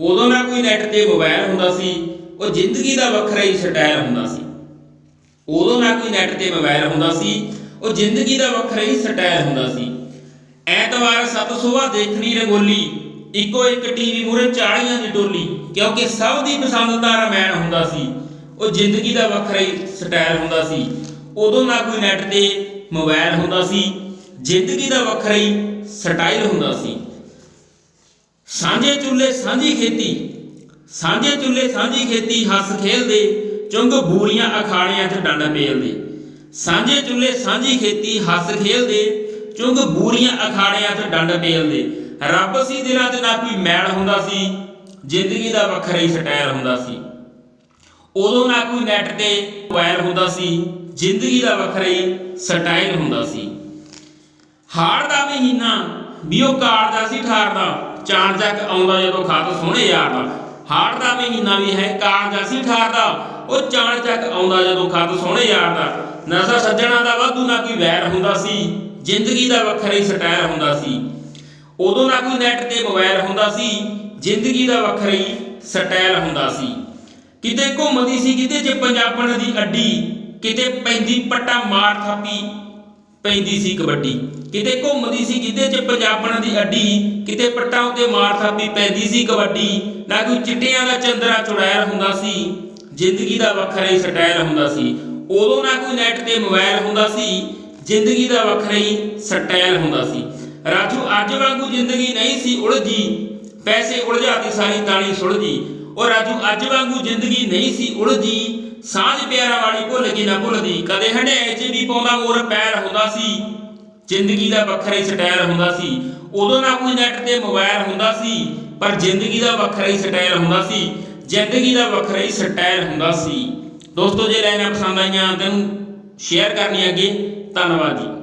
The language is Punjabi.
ਉਦੋਂ ਨਾ ਕੋਈ ਨੈਟ ਤੇ ਮੋਬਾਈਲ ਹੁੰਦਾ ਸੀ, ਉਹ ਜ਼ਿੰਦਗੀ ਦਾ ਵੱਖਰਾ ਹੀ ਸਟਾਈਲ ਹੁੰਦਾ ਸੀ। ਉਦੋਂ ਨਾ ਕੋਈ ਨੈਟ ਤੇ ਮੋਬਾਈਲ ਹੁੰਦਾ ਸੀ, ਉਹ ਜ਼ਿੰਦਗੀ ਦਾ ਵੱਖਰਾ ਹੀ ਸਟਾਈਲ ਹੁੰਦਾ ਸੀ। ਐਤਵਾਰ ਸੱਤ ਸੁਬਾ ਦੇਖਣੀ ਰੰਗੋਲੀ, ਇੱਕੋ ਇੱਕ ਟੀਵੀ ਮੂਰੇ 40 ਦੀ ਟੋਲੀ ਕਿਉਂਕਿ ਸਭ ਦੀ ਪਸੰਦ ਦਾ ਰਮੈਣ ਹੁੰਦਾ ਸੀ। ਉਹ ਜ਼ਿੰਦਗੀ ਦਾ ਵੱਖਰਾ ਹੀ ਸਟਾਈਲ ਹੁੰਦਾ ਸੀ। ਉਦੋਂ ਨਾ ਕੋਈ ਨੈਟ ਤੇ ਮੋਬਾਈਲ ਹੁੰਦਾ ਸੀ, ਜ਼ਿੰਦਗੀ ਦਾ ਵੱਖਰਾ ਹੀ ਸਟਾਈਲ ਹੁੰਦਾ ਸੀ। ਸਾਂਝੇ ਚੁੱਲ੍ਹੇ, ਸਾਂਝੀ ਖੇਤੀ। ਸਾਂਝੇ ਚੁੱਲੇ ਸਾਂਝੀ ਖੇਤੀ ਹੱਸ ਖੇਲਦੇ, ਚੁੰਗ ਬੂਰੀਆਂ ਅਖਾੜਿਆਂ 'ਚ ਡੰਡ ਪੇਲਦੇ। ਸਾਂਝੇ ਚੁੱਲੇ ਸਾਂਝੀ ਖੇਤੀ ਹੱਸ ਖੇਲਦੇ, ਚੁੰਗ ਬੂਰੀਆਂ ਅਖਾੜਿਆਂ 'ਚ ਡੰਡ ਪੇਲਦੇ। ਰੱਬ ਸੀ ਦਿਲਾਂ 'ਚ ਨਾ ਕੋਈ ਮੈਲ ਹੁੰਦਾ ਸੀ, ਜ਼ਿੰਦਗੀ ਦਾ ਵੱਖਰਾ ਹੀ ਸਟਾਈਲ ਹੁੰਦਾ ਸੀ। ਉਦੋਂ ਨਾ ਕੋਈ ਨੈਟ ਤੇ ਮੋਬਾਈਲ ਹੁੰਦਾ ਸੀ, ਜ਼ਿੰਦਗੀ ਦਾ ਵੱਖਰਾ ਹੀ ਸਟਾਈਲ ਹੁੰਦਾ ਸੀ। ਹਾੜ ਦਾ ਮਹੀਨਾ ਵੀ ਉਹ ਕਾੜਦਾ ਸੀ ਠਾਰਦਾ ਚਾਣ ਚੱਕ ਆਉਂਦਾ ਜਦੋਂ ਖਤ ਸੋਹਣੇ ਯਾਰ ਦਾ। ਹਾੜ ਦਾ ਮਹੀਨਾ ਵੀ ਹੈ ਕਾੜਦਾ ਸੀ ਠਾਰਦਾ ਉਹ ਚਾਣ ਚੱਕ ਆਉਂਦਾ ਜਦੋਂ ਖਤ ਸੋਹਣੇ ਯਾਰ ਦਾ। ਨਸਾ ਸੱਜਣਾ ਦਾ ਵਾਧੂ ਨਾ ਕੋਈ ਵੈਰ ਹੁੰਦਾ ਸੀ, ਜ਼ਿੰਦਗੀ ਦਾ ਵੱਖਰਾ ਹੀ ਸਟਾਈਲ ਹੁੰਦਾ ਸੀ। ਉਦੋਂ ਨਾ ਕੋਈ ਨੈਟ ਤੇ ਮੋਬਾਈਲ ਹੁੰਦਾ ਸੀ, ਜ਼ਿੰਦਗੀ ਦਾ ਵੱਖਰਾ ਹੀ ਸਟਾਈਲ ਹੁੰਦਾ ਸੀ। ਕਿਤੇ ਘੁੰਮਦੀ ਸੀ, ਕਿਤੇ ਜੇ ਪੰਜਾਬਣ ਦੀ ਅੱਡੀ, ਕਿਤੇ ਪੈਂਦੀ ਪੱਟਾ ਮਾਰ ਥਾਪੀ ਪੈਂਦੀ ਸੀ ਕਬੱਡੀ। ਕਿਤੇ ਘੁੰਮਦੀ ਸੀ, ਕਿਤੇ ਚ ਪੰਜਾਬਣ ਦੀ ਅੱਡੀ, ਕਿਤੇ ਪੱਟਾਂ ਉੱਤੇ ਮਾਰ ਥਾਪੀ ਪੈਂਦੀ ਸੀ ਕਬੱਡੀ। ਨਾ ਕੋਈ ਚਿੱਟਿਆਂ ਦਾ ਚੰਦਰਾ ਚੁੜੈਲ ਹੁੰਦਾ ਸੀ, ਜ਼ਿੰਦਗੀ ਦਾ ਵੱਖਰਾ ਹੀ ਸਟਾਈਲ ਹੁੰਦਾ ਸੀ। ਉਦੋਂ ਨਾ ਕੋਈ ਨੈਟ ਤੇ ਮੋਬਾਈਲ ਹੁੰਦਾ ਸੀ, ਜ਼ਿੰਦਗੀ ਦਾ ਵੱਖਰਾ ਹੀ ਸਟਾਈਲ ਹੁੰਦਾ ਸੀ। ਰਾਜੂ, ਅੱਜ ਵਾਂਗੂ ਜ਼ਿੰਦਗੀ ਨਹੀਂ ਸੀ ਉਲਝੀ, ਪੈਸੇ ਉਲਝਾਤੀ ਸਾਰੀ ਤਾਣੀ ਸੁਲਝੀ। ਉਹ ਰਾਜੂ, ਅੱਜ ਵਾਂਗੂ ਜ਼ਿੰਦਗੀ ਨਹੀਂ ਸੀ ਉਲਝੀ ਸਾਂਝ ਪਿਆਰਾਂ ਵਾਲੀ ਭੁੱਲ ਗਈ ਨਾ ਭੁੱਲਦੀ। ਕਦੇ ਹੰਡਿਆਏ 'ਚ ਵੀ ਪਾਉਂਦਾ ਮੋਰ ਪੈਰ ਹੁੰਦਾ ਸੀ। ਜ਼ਿੰਦਗੀ ਦਾ ਵੱਖਰਾ ਹੀ ਸਟਾਈਲ ਹੁੰਦਾ ਸੀ। ਉਦੋਂ ਨਾ ਕੋਈ ਨੈਟ ਤੇ ਮੋਬਾਈਲ ਹੁੰਦਾ ਸੀ, ਪਰ ਜ਼ਿੰਦਗੀ ਦਾ ਵੱਖਰਾ ਹੀ ਸਟਾਈਲ ਹੁੰਦਾ ਸੀ। ਜ਼ਿੰਦਗੀ ਦਾ ਵੱਖਰਾ ਹੀ ਸਟਾਈਲ ਹੁੰਦਾ ਸੀ। ਦੋਸਤੋ, ਜੇ ਲੈਣਾ ਪਸੰਦ ਆਈਆਂ, ਤਾਂ ਸ਼ੇਅਰ ਕਰਨੀ ਅੱਗੇ। ਧੰਨਵਾਦ ਜੀ।